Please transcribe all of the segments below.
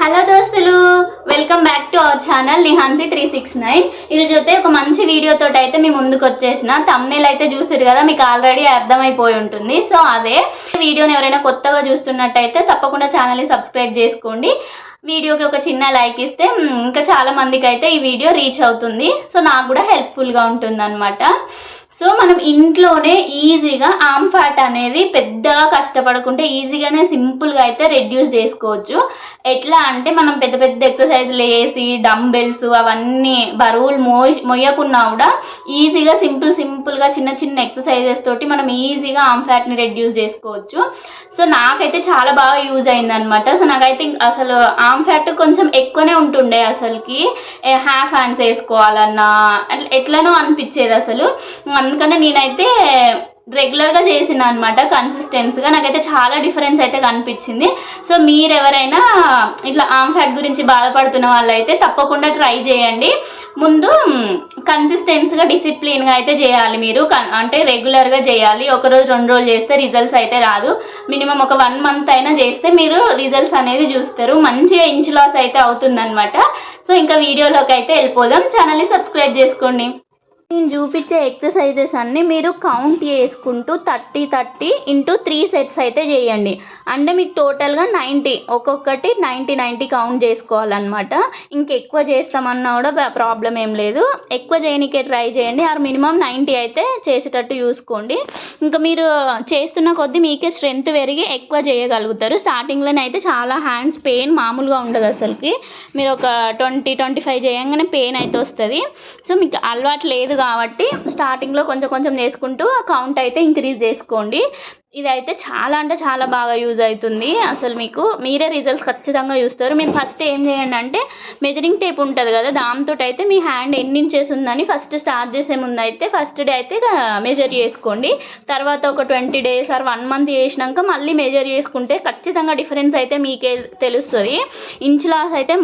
Hello దోస్తులు welcome back to our channel Nihansi three six nine. ఈరోజు అయితే ఒక మంచి వీడియోతో అయితే మీ ముందుకు వచ్చేసిన. తమ్నేల్ అయితే చూసారు కదా మీకు ఆల్రెడీ అర్థమైపోయి ఉంటుంది. సో అదే వీడియోని ఎవరైనా కొత్తగా చూస్తున్నట్టయితే తప్పకుండా ఛానల్ని సబ్స్క్రైబ్ చేసుకోండి. వీడియోకి ఒక చిన్న లైక్ ఇస్తే ఇంకా చాలా మందికి అయితే ఈ వీడియో రీచ్ అవుతుంది. సో నాకు కూడా హెల్ప్ఫుల్గా ఉంటుంది అనమాట సో మనం ఇంట్లోనే ఈజీగా ఆమ్ ఫ్యాట్ అనేది పెద్దగా కష్టపడకుంటే ఈజీగానే సింపుల్గా అయితే రెడ్యూస్ చేసుకోవచ్చు. ఎట్లా అంటే మనం పెద్ద పెద్ద ఎక్సర్సైజ్లు వేసి డంబెల్స్ అవన్నీ బరువులు మో మొయ్యకున్నా కూడా ఈజీగా సింపుల్ సింపుల్గా చిన్న చిన్న ఎక్సర్సైజెస్ తోటి మనం ఈజీగా ఆమ్ ఫ్యాట్ని రెడ్యూస్ చేసుకోవచ్చు. సో నాకైతే చాలా బాగా యూజ్ అయిందనమాట సో నాకైతే అసలు ఆమ్ ఫ్యాట్ కొంచెం ఎక్కువనే ఉంటుండే అసలుకి. హ్యాఫ్ హ్యాండ్స్ వేసుకోవాలన్నా ఎట్లనో అనిపించేది అసలు. అందుకనే నేనైతే రెగ్యులర్గా చేసిన అనమాట కన్సిస్టెన్సీగా నాకైతే చాలా డిఫరెన్స్ అయితే కనిపించింది. సో మీరు ఎవరైనా ఇట్లా ఆమ్ ఫ్యాట్ గురించి బాధపడుతున్న వాళ్ళైతే తప్పకుండా ట్రై చేయండి. ముందు కన్సిస్టెన్సీగా డిసిప్లిన్గా అయితే చేయాలి మీరు. కన్- అంటే రెగ్యులర్గా చేయాలి. ఒక రోజు రెండు రోజులు చేస్తే రిజల్ట్స్ అయితే రాదు. మినిమం ఒక వన్ మంత్ అయినా చేస్తే మీరు రిజల్ట్స్ అనేది చూస్తారు. మంచిగా ఇంచ్ లాస్ అయితే అవుతుందన్నమాట. సో ఇంకా వీడియోలోకి అయితే వెళ్ళిపోదాం. ఛానల్ని సబ్స్క్రైబ్ చేసుకోండి. నేను చూపించే ఎక్సర్సైజెస్ అన్నీ మీరు కౌంట్ చేసుకుంటూ thirty thirty into three sets అయితే చేయండి. అంటే మీకు టోటల్గా నైంటీ ఒక్కొక్కటి నైంటీ నైంటీ కౌంట్ చేసుకోవాలన్నమాట. ఇంకెక్కువ చేస్తామన్నా కూడా ప్రాబ్లం ఏం లేదు. ఎక్కువ చేయనికే ట్రై చేయండి. ఆర్ మినిమం నైంటీ అయితే చేసేటట్టు చూసుకోండి. ఇంకా మీరు చేస్తున్న కొద్దీ మీకే స్ట్రెంత్ పెరిగి ఎక్కువ చేయగలుగుతారు. స్టార్టింగ్లోనే అయితే చాలా హ్యాండ్స్ పెయిన్ మామూలుగా ఉండదు అసలుకి. మీరు ఒక ట్వంటీ ట్వంటీ ఫైవ్ చేయంగానే పెయిన్ అయితే వస్తుంది. సో మీకు అలవాటు లేదు కాబట్టి స్టార్టింగ్లో కొంచెం కొంచెం చేసుకుంటూ కౌంట్ అయితే ఇంక్రీజ్ చేసుకోండి. ఇది అయితే చాలా అంటే చాలా బాగా యూజ్ అవుతుంది. అసలు మీకు మీరే రిజల్ట్స్ ఖచ్చితంగా చూస్తారు. మీరు ఫస్ట్ ఏం చేయండి అంటే మెజరింగ్ టేప్ ఉంటుంది కదా దాంతో అయితే మీ హ్యాండ్ ఎన్ని ఇంచెస్ ఉందని ఫస్ట్ స్టార్ట్ చేసే ముందు అయితే ఫస్ట్ డే అయితే మెజర్ చేసుకోండి. తర్వాత ఒక twenty days or one month చేసినాక మళ్ళీ మెజర్ చేసుకుంటే ఖచ్చితంగా డిఫరెన్స్ అయితే మీకే తెలుస్తుంది. ఇంచ్ లాస్ అయితే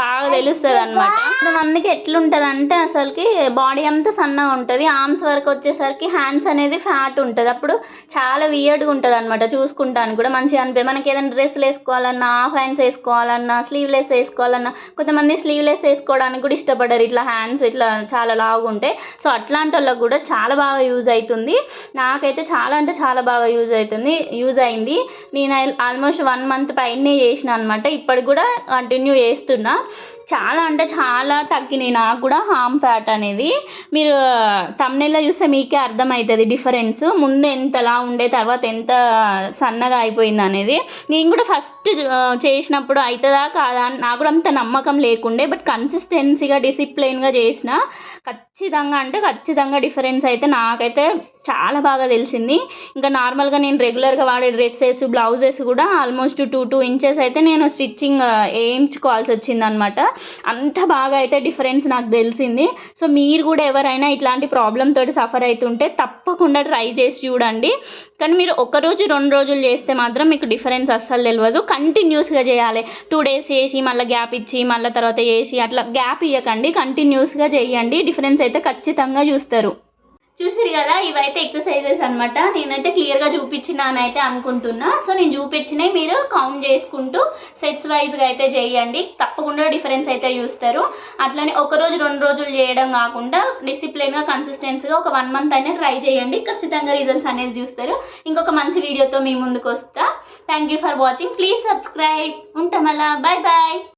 బాగా తెలుస్తుంది అనమాట కొంతమందికి ఎట్లుంటుంది అంటే అసలుకి బాడీ అంతా సన్నగా ఉంటుంది. ఆర్మ్స్ వరకు వచ్చేసరికి హ్యాండ్స్ అనేది ఫ్యాట్ ఉంటుంది. అప్పుడు చాలా వియర్డ్గా ఉంటుంది అనమాట చూసుకుంటానికి కూడా మంచిగా అనిపి మనకి ఏదైనా డ్రెస్సులు వేసుకోవాలన్నా హాఫ్ హ్యాండ్స్ వేసుకోవాలన్నా స్లీవ్లెస్ వేసుకోవాలన్నా కొంతమంది స్లీవ్లెస్ వేసుకోవడానికి కూడా ఇష్టపడరు. ఇట్లా హ్యాండ్స్ ఇట్లా చాలా లావుగా ఉంటాయి సో అట్లాంటి వాళ్ళకి కూడా చాలా బాగా యూజ్ అవుతుంది నాకైతే చాలా అంటే చాలా బాగా యూజ్ అవుతుంది యూజ్ అయింది. నేను ఆల్మోస్ట్ వన్ మంత్ పైనే చేసిన అనమాట ఇప్పటికి కూడా కంటిన్యూ చేస్తున్నా. చాలా అంటే చాలా తగ్గినాయి. నాకు కూడా హామ్ ఫ్యాట్ అనేది. మీరు తమ్నెల్లో చూస్తే మీకే అర్థమవుతుంది డిఫరెన్స్. ముందు ఎంతలా ఉండే తర్వాత ఎంత సన్నగా అయిపోయింది అనేది నేను కూడా ఫస్ట్ చేసినప్పుడు అవుతుందా కాదా అని నాకు కూడా అంత నమ్మకం లేకుండే బట్ కన్సిస్టెన్సీగా డిసిప్లైన్గా చేసిన ఖచ్చితంగా అంటే ఖచ్చితంగా డిఫరెన్స్ అయితే నాకైతే చాలా బాగా తెలిసింది. ఇంకా నార్మల్గా నేను రెగ్యులర్గా వాడే డ్రెస్సెస్ బ్లౌజెస్ కూడా ఆల్మోస్ట్ టూ టూ ఇంచెస్ అయితే నేను స్టిచ్చింగ్ వేయించుకోవాల్సి వచ్చిందనమాట అంత బాగా అయితే డిఫరెన్స్ నాకు తెలిసింది. సో మీరు కూడా ఎవరైనా ఇట్లాంటి ప్రాబ్లమ్ తోటి సఫర్ అవుతుంటే తప్పకుండా ట్రై చేసి చూడండి. కానీ మీరు ఒకరోజు రెండు రోజులు చేస్తే మాత్రం మీకు డిఫరెన్స్ అస్సలు తెలియదు కంటిన్యూస్గా చేయాలి. టూ డేస్ చేసి మళ్ళీ గ్యాప్ ఇచ్చి మళ్ళీ తర్వాత చేసి అట్లా గ్యాప్ ఇవ్వకండి కంటిన్యూస్గా చేయండి. డిఫరెన్స్ అయితే ఖచ్చితంగా చూస్తారు. చూసిరు కదా ఇవైతే ఎక్సర్సైజెస్ అనమాట నేనైతే క్లియర్గా చూపించినాను అయితే అనుకుంటున్నా. సో నేను చూపించినవి మీరు కౌంట్ చేసుకుంటూ సెట్స్ వైజ్గా అయితే చేయండి. తప్పకుండా డిఫరెన్స్ అయితే చూస్తారు. అట్లనే ఒక రోజు రెండు రోజులు చేయడం కాకుండా డిసిప్లిన్గా కన్సిస్టెన్సీగా ఒక వన్ మంత్ అయినా ట్రై చేయండి. ఖచ్చితంగా రిజల్ట్స్ అనేది చూస్తారు. ఇంకొక మంచి వీడియోతో మీ ముందుకు వస్తా. Thank you for watching please subscribe ఉంటాం అలా బాయ్ బాయ్